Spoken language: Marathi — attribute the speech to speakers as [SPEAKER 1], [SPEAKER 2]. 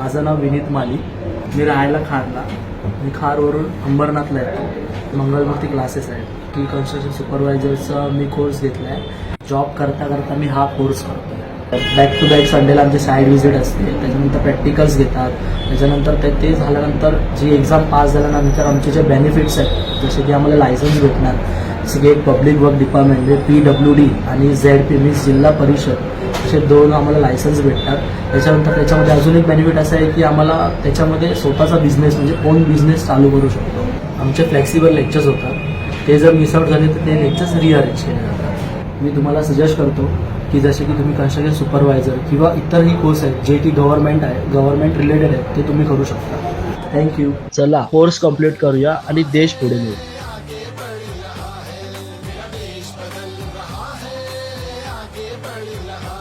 [SPEAKER 1] माझं नाव विनीत माली मी राहायला खारला. मी खारवरून अंबरनाथला येतो. मंगलमूर्ती क्लासेस आहेत. की कन्स्ट्रक्शन सुपरवायझरचा मी कोर्स घेतला आहे जॉब करता करता मी हा कोर्स करतो बॅक टू बॅक संडेला आमची साईड व्हिजिट असते. त्याच्यानंतर प्रॅक्टिकल्स घेतात. त्याच्यानंतर ते ते झाल्यानंतर जी एक्झाम पास झाल्यानंतर आमचे जे बेनिफिट्स आहेत जसे की आम्हाला लायसन्स भेटणार. जसे की एक पब्लिक वर्क डिपार्टमेंट म्हणजे पी डब्ल्यू डी आणि Z P means Zilla Parishad. एकशे दोन आम्हाला लायसन्स भेटतात. त्याच्यानंतर त्याच्यामध्ये अजून एक बेनिफिट असं आहे की आम्हाला त्याच्यामध्ये स्वतःचा बिझनेस म्हणजे ओन बिझनेस चालू करू शकतो. आमचे फ्लेक्सिबल लेक्चर्स होतात. ते जर मिसआउट झाले तर ते लेक्चर्स रिअरेंज केले जातात. मी तुम्हाला सजेस्ट करतो की जसे की तुम्ही कन्स्ट्रक्शन सुपरवायझर किंवा इतरही कोर्स आहेत जे की गव्हर्नमेंट आहे गव्हर्नमेंट रिलेटेड आहेत ते तुम्ही करू शकता. थँक्यू चला कोर्स कंप्लीट करूया आणि देश पुढे नेऊ. बढ़